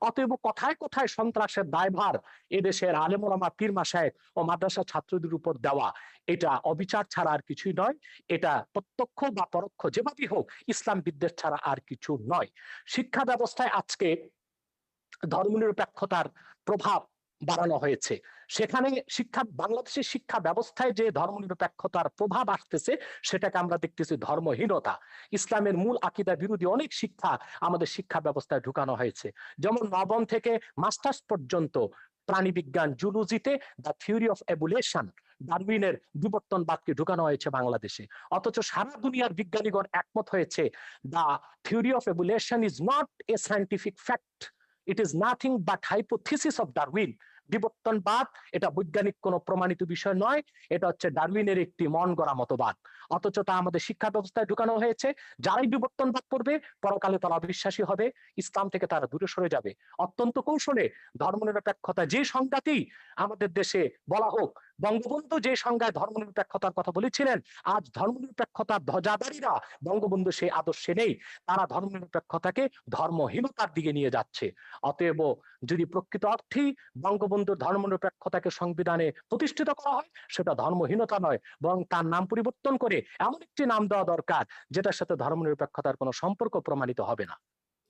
অতএব কথায় কথায় সন্ত্রাসের দায়ভার এদেশের আলেমোলামা পীর মাসায় ও মাদ্রাসা ছাত্রদের উপর দেওয়া। এটা অবিচার ছাড়া আর কিছুই নয়। এটা প্রত্যক্ষ বা পরোক্ষ যেভাবেই হোক, ইসলাম বিদ্বেষ ছাড়া আর কিছু নয়। শিক্ষা ব্যবস্থায় আজকে ধর্মনিরপেক্ষতার প্রভাব বাড়ানো হয়েছে। সেখানে শিক্ষা, বাংলাদেশের শিক্ষা ব্যবস্থায় যে ধর্মনিরপেক্ষতার প্রভাব আসতেছে, সেটাকে আমরা দেখতেছি ধর্মহীনতা। ইসলামের মূল আকিদা বিরোধী অনেক শিক্ষা আমাদের শিক্ষা ব্যবস্থায় ঢুকানো হয়েছে। যেমন নবম থেকে মাস্টার্স পর্যন্ত প্রাণীবিজ্ঞান জুলুজিতে দ্য থিওরি অফ এভুলেশন ডারউইনের বিবর্তনবাদকে ঢুকানো হয়েছে বাংলাদেশে। অথচ সারা দুনিয়ার বিজ্ঞানীগণ একমত হয়েছে, the theory of evolution is not a scientific fact. It is nothing but hypothesis of Darwin. বিবর্তনবাদ এটা বৈজ্ঞানিক কোনো প্রমাণিত বিষয় নয়, এটা হচ্ছে ডারউইনের একটি মন গড়া মতবাদ। অথচ তা আমাদের শিক্ষা ব্যবস্থায় ঢুকানো হয়েছে। যারাই বিবর্তনবাদ করবে পরকালে তারা অবিশ্বাসী হবে, ইসলাম থেকে তারা দূরে সরে যাবে। অত্যন্ত কৌশলে ধর্মনিরপেক্ষতা যে সংজ্ঞাতেই আমাদের দেশে বলা হোক বঙ্গবন্ধু যে সংজ্ঞায় ধর্মনিরপেক্ষতার কথা বলেছিলেন, আজ ধর্মনিরপেক্ষতার ধ্বজাধারীরা বঙ্গবন্ধু সেই আদর্শে নেই। তারা ধর্মনিরপেক্ষতাকে ধর্মহীনতার দিকে নিয়ে যাচ্ছে। অতএব যদি প্রকৃত অর্থেই বঙ্গবন্ধুর ধর্মনিরপেক্ষতাকে সংবিধানে প্রতিষ্ঠিত করা হয়, সেটা ধর্মহীনতা নয়, বরং তার নাম পরিবর্তন করে এমন একটি নাম দেওয়া দরকার, যেটার সাথে ধর্মনিরপেক্ষতার কোনো সম্পর্ক প্রমাণিত হবে না।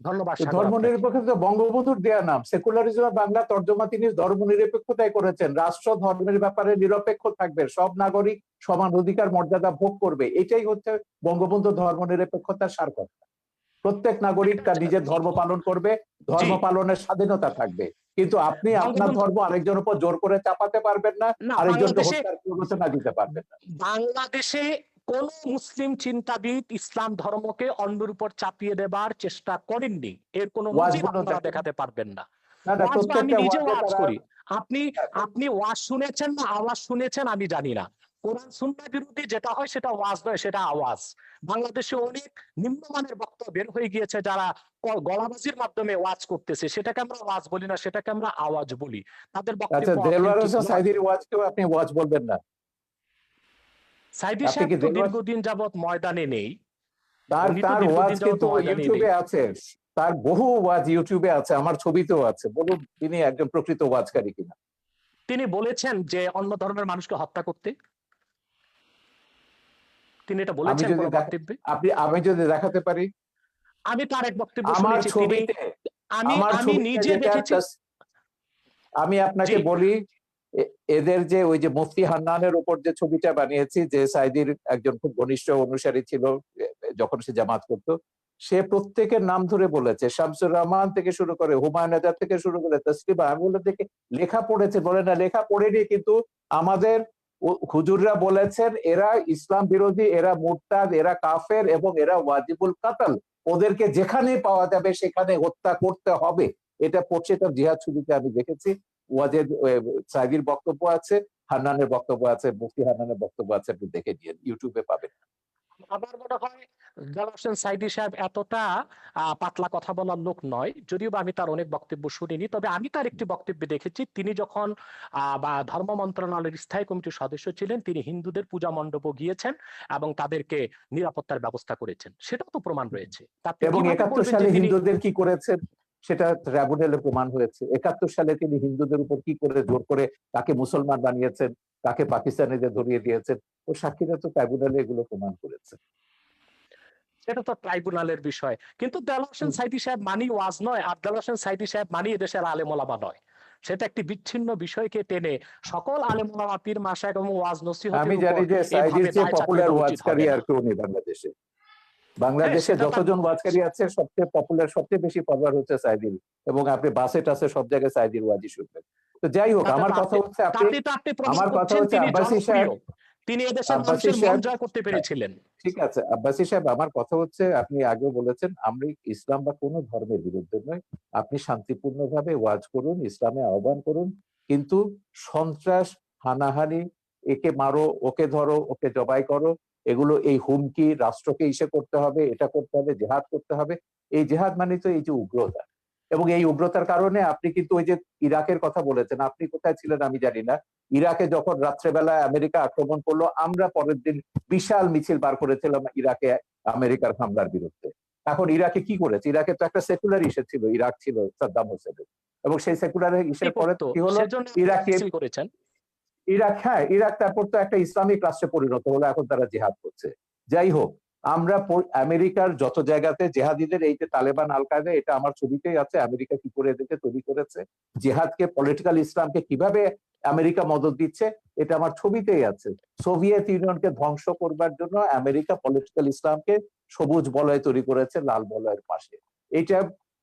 ধন্যবাদ সাগর ধর্ম নিরপেক্ষতা বঙ্গবন্ধুর দেয়া নাম সেকুলারিজম বাংলা তর্জমা তিনি ধর্ম নিরপেক্ষতায় করেছেন। রাষ্ট্র ধর্মের ব্যাপারে নিরপেক্ষ থাকবে সব নাগরিক সমান অধিকার মর্যাদা ভোগ করবে। এটাই হচ্ছে বঙ্গবন্ধু ধর্ম নিরপেক্ষতার সার কথা প্রত্যেক নাগরিক তার নিজের ধর্ম পালন করবে ধর্ম পালনের স্বাধীনতা থাকবে। কিন্তু আপনি আপনার ধর্ম আরেকজনের উপর জোর করে চাপাতে পারবেন না না আরেকজনকে হত্যার প্ররোচনা দিতে পারবেন না। বাংলাদেশে কোন মুসলিম চিন্তাবিদ ইসলাম ধর্মকে অন্যের উপর চাপিয়ে দেবার চেষ্টা করেননি। এর কোনো আপনারা দেখাতে পারবেন না। আমি করি আপনি আপনি ওয়াজ শুনেছেন না আওয়াজ শুনেছেন আমি জানি না। কোরআন সুন্নাহ বিরোধী যেটা হয় সেটা ওয়াজ নয় সেটা আওয়াজ। বাংলাদেশে অনেক নিম্নমানের বক্তব্য বের হয়ে গিয়েছে যারা গলাবাজির মাধ্যমে ওয়াজ করতেছে। সেটাকে আমরা ওয়াজ বলি না সেটাকে আমরা আওয়াজ বলি। তাদের আচ্ছা বক্তব্য ওয়াজকেও আপনি ওয়াজ বলবেন না। সাইদি সাহেব তো দীর্ঘদিন যাবত ময়দানে নেই। তার তার ওয়াজ কিন্তু ইউটিউবে আছে। তার বহু ওয়াজ ইউটিউবে আছে আমার ছবিতেও আছে। বলুন তিনি একজন প্রকৃত ওয়াজকারী কিনা। তিনি বলেছেন যে অন্য ধর্মের মানুষকে হত্যা করতে। তিনি এটা বলেছেন আপনি আমি যদি দেখাতে পারি? আমি তার এক বক্তব্য আমার ছবিতে আমি আমি নিজে দেখেছি আমি আপনাকে বলি এদের যে ওই যে মুফতি হান্নানের উপর যে ছবিটা বানিয়েছি, যে সাইদির একজন খুব ঘনিষ্ঠ অনুসারী ছিল যখন সে জামাত করতো, সে প্রত্যেকের নাম ধরে বলেছে। শামসুর রহমান থেকে শুরু করে হুমায়ুন আজাদ থেকে শুরু করে তসলিমা, আমি বলে দেখে লেখা পড়েছে। বলে, না, লেখা পড়েনি, কিন্তু আমাদের হুজুররা বলেছেন, এরা ইসলাম বিরোধী, এরা মুরতাদ, এরা কাফের এবং এরা ওয়াজিবুল কাতাল। ওদেরকে যেখানে পাওয়া যাবে, সেখানে হত্যা করতে হবে। এটা পড়ছে এটা জিহাদ ছবিতে, আমি দেখেছি। ওয়াজেদ সাইদির বক্তব্য আছে হান্নানের বক্তব্য আছে মুফতি হান্নানের বক্তব্য আছে আপনি দেখে নিন ইউটিউবে পাবেন। আমার মনে হয় জালাল হোসেন সাইদি সাহেব এতটা পাতলা কথা বলার লোক নয় যদিও আমি তার অনেক বক্তব্য শুনিনি তবে আমি তার একটি বক্তব্যে দেখেছি তিনি যখন বা ধর্ম মন্ত্রণালয়ের স্থায়ী কমিটির সদস্য ছিলেন তিনি হিন্দুদের পূজা মণ্ডপও গিয়েছেন এবং তাদেরকে নিরাপত্তার ব্যবস্থা করেছেন সেটাও তো প্রমাণ রয়েছে। এবং একাত্তর সালে হিন্দুদের কি করেছেন? সেটা ট্রাইব্যুনালে প্রমাণ হয়েছে। একাত্তর সালে তিনি হিন্দুদের উপর কি করে জোর করে তাকে মুসলমান বানিয়েছেন তাকে পাকিস্তানিদের ধরিয়ে দিয়েছেন ও সাক্ষীরা তো ট্রাইব্যুনালে এগুলো প্রমাণ করেছে। সেটা তো ট্রাইব্যুনালের বিষয়। কিন্তু দেলাল হোসেন সাইদি সাহেব মানি ওয়াজ নয় আর দেলাল হোসেন সাইদি সাহেব মানি এদেশের আলেমোলামা নয়। সেটা একটি বিচ্ছিন্ন বিষয়কে টেনে সকল আলেমোলামা পীর মাসায় এবং ওয়াজ নসিহতের আমি জানি যে সাইদির চেয়ে পপুলার ওয়াজকারী আর কেউ নেই বাংলাদেশে। বাংলাদেশে যতজন ওয়াজকারী আছে সবচেয়ে পপুলার সবচেয়ে বেশি পপুলার হচ্ছে সাইদির। এবং আপনি বাসে টাসে সব জায়গায় সাইদির ওয়াজি শুনবেন। তো যাই হোক আমার কথা হচ্ছে আপনি আমার কথা হচ্ছে তিনি সাহেব- তিনি এদেশের মানুষের মন জয় করতে পেরেছিলেন। ঠিক আছে। আব্বাসী সাহেব আমার কথা হচ্ছে আপনি আগেও বলেছেন আমি ইসলাম বা কোনো ধর্মের বিরুদ্ধে নয়। আপনি শান্তিপূর্ণভাবে ওয়াজ করুন ইসলামে আহ্বান করুন কিন্তু সন্ত্রাস হানাহানি একে মারো ওকে ধরো ওকে জবাই করো এগুলো এই হুমকি রাষ্ট্রকে ইসে করতে হবে এটা করতে হবে জেহাদ করতে হবে। এই জেহাদ মানে তো এই যে উগ্রতা। এবং এই উগ্রতার কারণে আপনি কিন্তু ওই যে ইরাকের কথা বলেছেন আপনি কোথায় ছিলেন আমি জানি না। ইরাকে যখন রাত্রেবেলায় আমেরিকা আক্রমণ করল আমরা পরের দিন বিশাল মিছিল বার করেছিলাম ইরাকে আমেরিকার হামলার বিরুদ্ধে। এখন ইরাকে কি করেছে? ইরাকে তো একটা সেকুলার ইসে ছিল ইরাক ছিল সাদ্দাম হোসেনের। এবং সেই সেকুলার ইসের পরে তো কি হলো? ইরাকে করেছেন। ইরাক হ্যাঁ ইরাক তারপর তো একটা ইসলামিক রাষ্ট্রে পরিণত হলো, এখন তারা জেহাদ করছে। যাই হোক, আমরা আমেরিকার যত জায়গাতে জেহাদিদের, এই যে তালেবান আল কায়দা এটা আমার ছবিতেই আছে, আমেরিকা কি করে এদেরকে তৈরি করেছে, জেহাদকে, পলিটিক্যাল ইসলামকে কীভাবে আমেরিকা মদত দিচ্ছে, এটা আমার ছবিতেই আছে। সোভিয়েত ইউনিয়নকে ধ্বংস করবার জন্য আমেরিকা পলিটিক্যাল ইসলামকে সবুজ বলয় তৈরি করেছে, লাল বলয়ের পাশে। এটা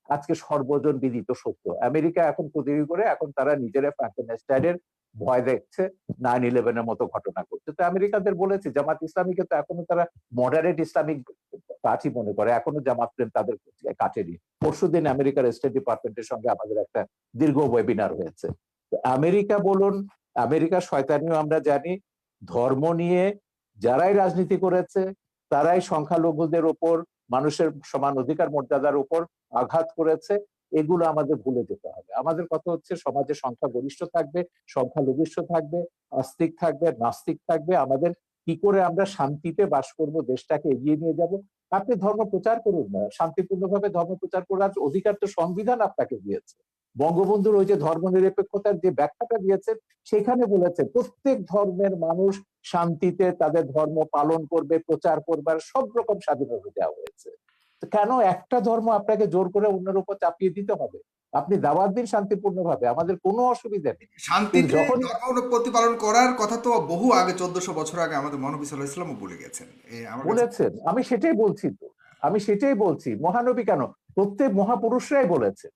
আজকে সর্বজন বিদিত সত্য। আমেরিকা এখন তৈরি করে, এখন তারা নিজেরা ফ্রাঙ্কেনস্টাইনের ভয় দেখছে নাইন ইলেভেনের মতো ঘটনা করছে তো আমেরিকাদের বলেছে, জামাত ইসলামীকে তো এখনও তারা মডারেট ইসলামিক পার্টি মনে করে, এখনও জামাত প্রেম তাদের কাটেনি। পরশু দিন আমেরিকার স্টেট ডিপার্টমেন্টের সঙ্গে আমাদের একটা দীর্ঘ ওয়েবিনার হয়েছে। আমেরিকা বলুন আমেরিকার শয়তানিও আমরা জানি, ধর্ম নিয়ে যারাই রাজনীতি করেছে, তারাই সংখ্যালঘুদের উপর মানুষের সমান অধিকার মর্যাদার উপর আঘাত করেছে। এগুলো আমাদের ভুলে যেতে হবে। আমাদের কথা হচ্ছে সমাজে সংখ্যা গরিষ্ঠ থাকবে সংখ্যালঘিষ্ঠ থাকবে, আস্তিক থাকবে, নাস্তিক থাকবে। আমাদের কি করে আমরা শান্তিতে বাস করব, দেশটাকে এগিয়ে নিয়ে যাব? আপনি ধর্ম প্রচার করুন না। শান্তিপূর্ণভাবে ধর্ম প্রচার করার অধিকার তো সংবিধান আপনাকে দিয়েছে। বঙ্গবন্ধুর ওই যে ধর্ম নিরপেক্ষতার যে ব্যাখ্যাটা দিয়েছেন, সেখানে বলেছে প্রত্যেক ধর্মের মানুষ শান্তিতে তাদের ধর্ম পালন করবে, প্রচার করবার সব রকম স্বাধীনতা দেওয়া হয়েছে। কেন একটা ধর্ম আপনাকে জোর করে অন্যের উপর চাপিয়ে দিতে হবে? আপনি দাবার দিন শান্তিপূর্ণ ভাবে আমাদের কোনো অসুবিধা নেই। শান্তি যখন- প্রতিপালন করার কথা তো বহু আগে চোদ্দশো বছর আগে আমাদের মহানবী সাল্লাহ ইসলামও বলে গেছেন। বলেছেন। আমি সেটাই বলছি তো। আমি সেটাই বলছি। মহানবী কেন? প্রত্যেক মহাপুরুষরাই বলেছে।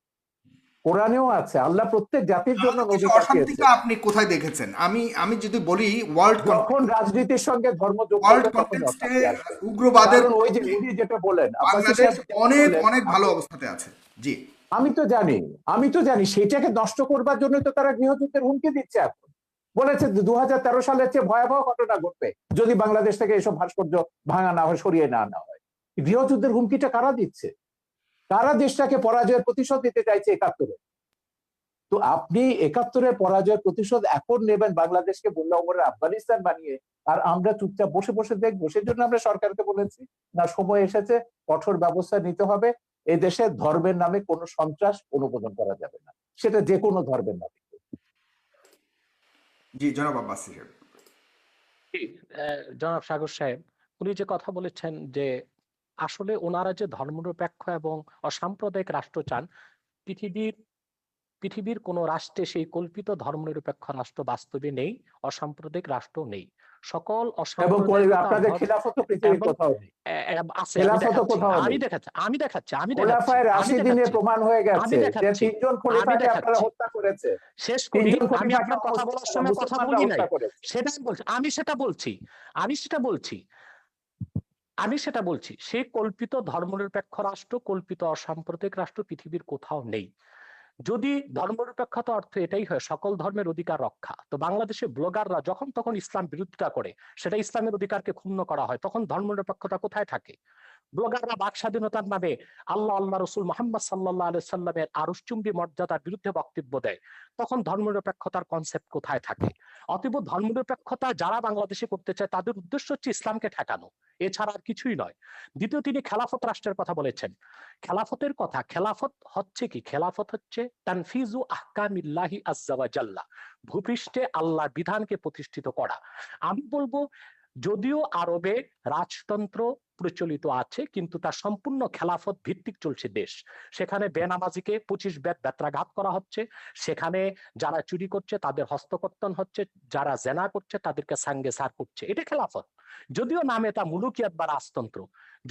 কোরআনেও আছে আল্লাহ প্রত্যেক জাতির জন্য নবী দেশে পাঠিয়েছে। অশান্তিটা আপনি কোথায় দেখেছেন? আমি আমি যদি বলি ওয়ার্ল্ড যখন রাজনীতির সঙ্গে ধর্ম যোগ ওয়ার্ল্ড কনটেক্সটে উগ্রবাদের ওই যে উনি যেটা বলেন বাংলাদেশ অনেক অনেক ভালো অবস্থাতে আছে। জি। আমি তো জানি আমি তো জানি সেটাকে নষ্ট করবার জন্য তো তারা গৃহযুদ্ধের হুমকি দিচ্ছে এখন। বলেছে দু হাজার তেরো সালের চেয়ে ভয়াবহ ঘটনা ঘটবে যদি বাংলাদেশ থেকে এসব ভাস্কর্য ভাঙা না হয় সরিয়ে না আনা হয়। গৃহযুদ্ধের হুমকিটা কারা দিচ্ছে? কারা দেশটাকে পরাজয়ের প্রতিশোধ দিতে চাইছে একাত্তরে। তো আপনি একাত্তরের পরাজয়ের প্রতিশোধ এখন নেবেন বাংলাদেশকে বললে ওমরে আফগানিস্তান বানিয়ে আর আমরা চুপচাপ বসে বসে দেখব। সেজন্য আমরা সরকারকে বলেছি না সময় এসেছে কঠোর ব্যবস্থা নিতে হবে। এই দেশে ধর্মের নামে কোনো সন্ত্রাস অনুমোদন করা যাবে না। সেটা যে কোনো ধর্মের নামে। জি জনাব আব্বাস জনাব সাগর সাহেব উনি যে কথা বলেছেন যে আসলে ওনারা যে ধর্মনিরপেক্ষ এবং অসাম্প্রদায়িক রাষ্ট্র চান পৃথিবীর পৃথিবীর কোন রাষ্ট্রে সেই কল্পিত ধর্মনিরপেক্ষ রাষ্ট্র বাস্তবে নেই অসাম্প্রদায়িক রাষ্ট্র নেই। সকল আমি দেখাচ্ছি, আমি। দেখাচ্ছি আমি। প্রমাণ হয়ে গেছে তিনজন খলিফাকে আপনারা হত্যা করেছে। শেষ করি আমি আপনার কথা বলার সময় কথা মুসলমানরা বলি নাই। সেটা বলছি আমি সেটা বলছি আমি সেটা বলছি। আমি সেটা বলছি, সে কল্পিত ধর্মনিরপেক্ষ রাষ্ট্র কল্পিত অসাম্প্রদায়িক রাষ্ট্র পৃথিবীর কোথাও নেই। যদি ধর্মনিরপেক্ষতা অর্থ এটাই হয়, সকল ধর্মের অধিকার রক্ষা, তো বাংলাদেশে ব্লগাররা যখন তখন ইসলাম বিরোধিতা করে, সেটা ইসলামের অধিকারকে ক্ষুণ্ণ করা হয়, তখন ধর্মনিরপেক্ষতা কোথায় থাকে? ব্লগাররা বাক স্বাধীনতার নামে আল্লাহ আল্লাহ রসুল মোহাম্মদ সাল্লাহ আলি সাল্লামের আরুষচুম্বী মর্যাদার বিরুদ্ধে বক্তব্য দেয়। তখন ধর্মনিরপেক্ষতার কনসেপ্ট কোথায় থাকে? অতএব ধর্মনিরপেক্ষতা যারা বাংলাদেশে করতে চায়, তাদের উদ্দেশ্য হচ্ছে ইসলামকে ঠেকানো। এছাড়া আর কিছুই নয়। দ্বিতীয় তিনি খেলাফত রাষ্ট্রের কথা বলেছেন। খেলাফতের কথা, খেলাফত হচ্ছে কি? খেলাফত হচ্ছে তানফিজু আহকামিল্লাহি আজ্জাওয়াজাল্লাহ ভূপৃষ্ঠে আল্লাহর বিধানকে প্রতিষ্ঠিত করা। আমি বলব, যদিও আরবে রাজতন্ত্র প্রচলিত আছে, কিন্তু তার সম্পূর্ণ খেলাফত ভিত্তিক চলছে দেশ। সেখানে বেনামাজিকে পঁচিশ বেদ ব্যত্রাঘাত করা হচ্ছে। সেখানে যারা চুরি করছে তাদের হস্তকর্তন হচ্ছে, যারা জেনা করছে তাদেরকে সাঙ্গে সার করছে। এটা খেলাফত। যদিও নামে তা মুলুকিয়াত বা রাজতন্ত্র,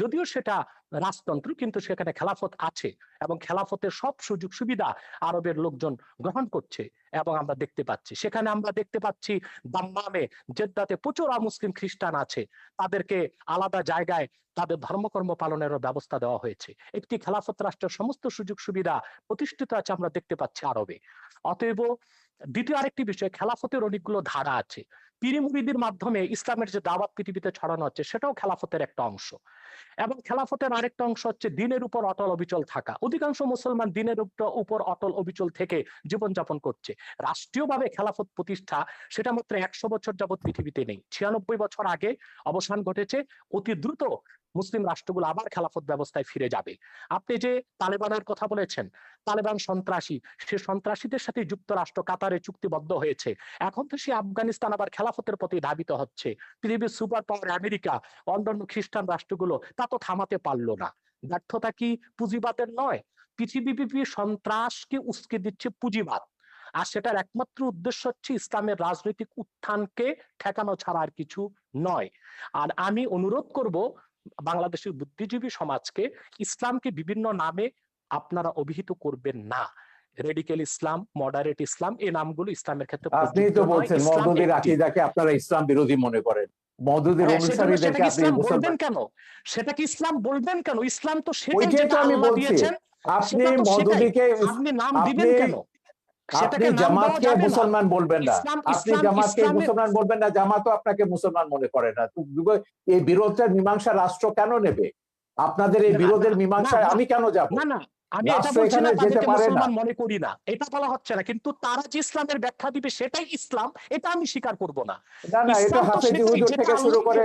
যদিও সেটা রাজতন্ত্র, কিন্তু সেখানে খেলাফত আছে এবং খেলাফতের সব সুযোগ সুবিধা আরবের লোকজন গ্রহণ করছে এবং আমরা দেখতে পাচ্ছি। সেখানে আমরা দেখতে পাচ্ছি দাম্মামে, জেদ্দাতে প্রচুর মুসলিম খ্রিস্টান আছে, তাদেরকে আলাদা জায়গায় তাদের ধর্মকর্ম পালনেরও ব্যবস্থা দেওয়া হয়েছে। একটি খেলাফত রাষ্ট্রের সমস্ত সুযোগ সুবিধা প্রতিষ্ঠিত আছে আমরা দেখতে পাচ্ছি আরবে। অতএব দ্বিতীয় আরেকটি বিষয়, খেলাফতের অনেকগুলো ধারা আছে। পীর মুরিদির মাধ্যমে ইসলামের যে দাওয়াত পৃথিবীতে ছড়ানো হচ্ছে, সেটাও খেলাফতের একটা অংশ। এবং খেলাফতের আরেকটা অংশ হচ্ছে দিনের উপর অটল অবিচল থাকা। অধিকাংশ মুসলমান দিনের উপর অটল অবিচল থেকে জীবনযাপন করছে। রাষ্ট্রীয়ভাবে খেলাফত প্রতিষ্ঠা সেটা মাত্র একশো বছর যাবৎ পৃথিবীতে নেই। ছিয়ানব্বই বছর আগে অবসান ঘটেছে। অতি দ্রুত মুসলিম রাষ্ট্রগুলো আবার খেলাফত ব্যবস্থায় ফিরে যাবে। আপনি যে তালেবানের কথা বলেছেন, তালেবান সন্ত্রাসী, সে সন্ত্রাসীদের সাথে যুক্তরাষ্ট্র কাতারে চুক্তিবদ্ধ হয়েছে। এখন তো সে আফগানিস্তান আবার খেলাফতের প্রতি ধাবিত হচ্ছে। পৃথিবীর সুপার পাওয়ার আমেরিকা, অন্যান্য খ্রিস্টান রাষ্ট্রগুলো, তা তো থামাতে পারল না। ব্যর্থতা কি পুঁজিবাদের নয়? পৃথিবীব্যাপী সন্ত্রাসকে উস্কে দিচ্ছে পুঁজিবাদ। আর সেটার একমাত্র উদ্দেশ্য হচ্ছে ইসলামের রাজনৈতিক উত্থানকে ঠেকানো ছাড়া আর কিছু নয়। আর আমি অনুরোধ করব বাংলাদেশের বুদ্ধিজীবী সমাজকে ইসলামকে বিভিন্ন নামে আপনারা অভিহিত করবেন না। রেডিকেল ইসলাম মডারেট ইসলাম এই নামগুলো ইসলামের ক্ষেত্রে আপনি তো বলছেন মওদুদির। আকিদাকে আপনারা ইসলাম বিরোধী মনে করেন। মওদুদির হ্যাঁ, অনুসারীদেরকে আপনি ইসলাম বলবেন কেন? সেটা কি ইসলাম বলবেন কেন? ইসলাম তো সেটাই যেটা আমি বলছি। আপনি মওদুদিকে আপনি নাম দিবেন কেন? আপনি জামাতকে মুসলমান বলবেন না। আপনি জামাতকে মুসলমান বলবেন না জামাতও আপনাকে মুসলমান মনে করে না। এই বিরোধের মীমাংসা রাষ্ট্র কেন নেবে? আপনাদের এই বিরোধের মীমাংসায় আমি কেন যাব? না না আমি এটা বলছি না তাদেরকে মুসলমান মনে করি না। এটা বলা হচ্ছে না। কিন্তু তারা যে ইসলামের ব্যাখ্যা দিবে সেটাই ইসলাম এটা আমি স্বীকার করব না। না না এটা হাফেজি হুজুর থেকে শুরু আল্লাহ করে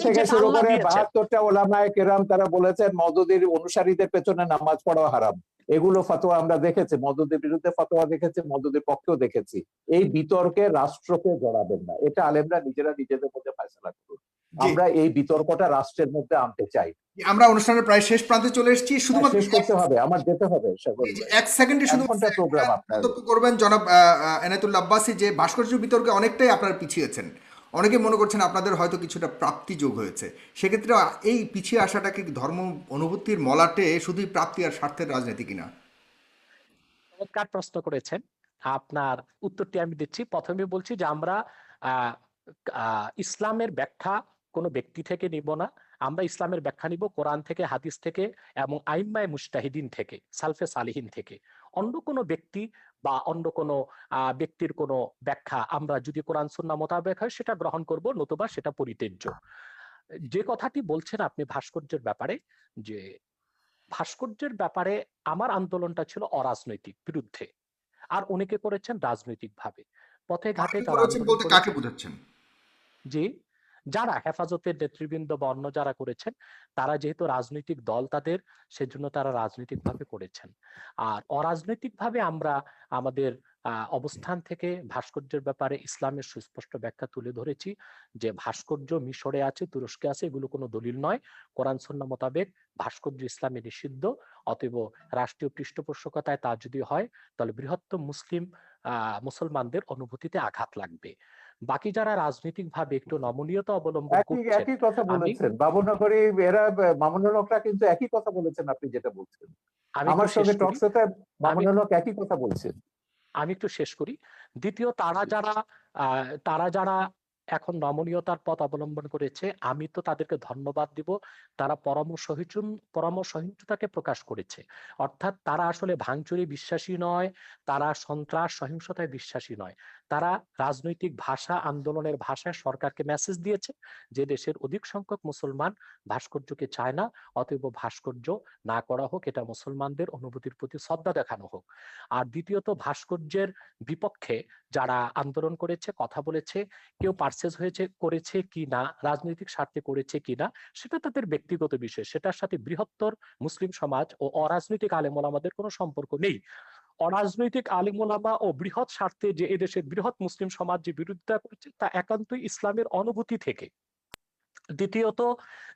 থেকে শুরু করে বাহাত্তরটা ওলামায় কেরাম তারা বলেছেন মদুদির অনুসারীদের পেছনে নামাজ পড়া হারাম। এগুলো ফতোয়া আমরা দেখেছি মদুদের বিরুদ্ধে ফতোয়া দেখেছি মদুদের পক্ষেও দেখেছি। এই বিতর্কে রাষ্ট্রকে জড়াবেন না। এটা আলেমরা নিজেরা নিজেদের মধ্যে ফয়সলা করুন। আমরা এই বিতর্কটা রাষ্ট্রের মধ্যে আনতে চাই। আমরা অনুষ্ঠানের প্রায় শেষ প্রান্তে চলে এসেছি। শুধুমাত্র শেষ করতে হবে আমার যেতে হবে এক সেকেন্ডে শুধু প্রোগ্রাম আপনার। করবেন জনাব আহ, আহ, এনায়েতুল্লাহ যে ভাস্কর্য বিতর্কে অনেকটাই আপনারা পিছিয়েছেন। অনেকে মনে করছেন আপনাদের হয়তো কিছুটা প্রাপ্তি যোগ হয়েছে। সেক্ষেত্রে এই পিছিয়ে আসাটাকে ধর্ম অনুভূতির মলাটে শুধুই প্রাপ্তি আর স্বার্থের রাজনীতি কিনা? চমৎকার প্রশ্ন করেছেন। আপনার উত্তরটি আমি দিচ্ছি। প্রথমে বলছি যে আমরা ইসলামের ব্যাখ্যা কোনো ব্যক্তি থেকে নিব না। আমরা ইসলামের ব্যাখ্যা নিব কোরআন থেকে, হাদিস থেকে এবং আইম্মায় মুস্তাহিদিন থেকে, সালফে সালিহিন থেকে। অন্য কোনো ব্যক্তি বা অন্য কোনো ব্যক্তির কোনো ব্যাখ্যা আমরা যদি কোরআন সুন্না মোতাবেক হয় সেটা গ্রহণ করব নতুবা সেটা পরিত্যাজ্য। যে কথাটি বলছেন আপনি ভাস্কর্যের ব্যাপারে যে ভাস্কর্যের ব্যাপারে আমার আন্দোলনটা ছিল অরাজনৈতিক বিরুদ্ধে। আর অনেকে করেছেন? রাজনৈতিক ভাবে পথে ঘাটে কাকে বোঝাচ্ছেন? যে যারা হেফাজতের নেতৃবৃন্দ বা অন্য যারা করেছেন, তারা যেহেতু রাজনৈতিক দল তাদের, সেজন্য তারা রাজনৈতিক ভাবে করেছেন। আর অরাজনৈতিক ভাবে আমরা আমাদের অবস্থান থেকে ভাস্কর্যের ব্যাপারে ইসলামের সুস্পষ্ট ব্যাখ্যা তুলে ধরেছি যে ভাস্কর্য মিশরে আছে, তুরস্কে আছে, এগুলো কোনো দলিল নয়। কোরআন সন্না মোতাবেক ভাস্কর্য ইসলামে নিষিদ্ধ, অতএব রাষ্ট্রীয় পৃষ্ঠপোষকতায় তা যদি হয়, তাহলে বৃহত্তম মুসলিম মুসলমানদের অনুভূতিতে আঘাত লাগবে। বাকি যারা রাজনৈতিক ভাবে একটু নমনীয়তা অবলম্বন একই করছেন একই কথা বলেছেন। বাবুনগরী এরা মামুনুলকরা কিন্তু একই কথা বলেছেন আপনি যেটা বলছেন। আমি আমার সঙ্গে। টকশোতে মামুনুল একই কথা বলছেন। আমি একটু শেষ করি। দ্বিতীয় তারা যারা আহ, তারা যারা এখন নমনীয়তার পথ অবলম্বন করেছে। আমি তো তাদেরকে ধন্যবাদ দিব। তারা পরামর্শহীন, পরামর্শহীনতাকে প্রকাশ করেছে। অর্থাৎ তারা আসলে ভাঙচুরে বিশ্বাসী নয়, তারা সন্ত্রাস, সহিংসতায় বিশ্বাসী নয়। তারা রাজনৈতিক ভাষা, আন্দোলনের ভাষায় সরকারকে মেসেজ দিয়েছে যে দেশের অধিক সংখ্যক মুসলমান ভাস্কর্যকে চায় না, অতএব ভাস্কর্য না করা হোক, এটা মুসলমানদের অনুভূতির প্রতি শ্রদ্ধা দেখানো হোক। আর দ্বিতীয়ত, ভাস্কর্যের বিপক্ষে যারা আন্দোলন করেছে, কথা বলেছে, কেউ পার্সেস হয়েছে, করেছে কি না, রাজনৈতিক স্বার্থে করেছে কি না, সেটা তাদের ব্যক্তিগত বিষয়। সেটার সাথে বৃহত্তর মুসলিম সমাজ ও অরাজনৈতিক আলেমোলামাদের কোনো সম্পর্ক নেই। অরাজনৈতিক আলিমোলামা ও বৃহৎ স্বার্থে যে এদেশের বৃহৎ মুসলিম সমাজ যে বিরোধিতা করছে, তা একান্তই ইসলামের অনুভূতি থেকে। দ্বিতীয়ত,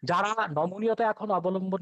যারা নমনীয়তা এখন অবলম্বন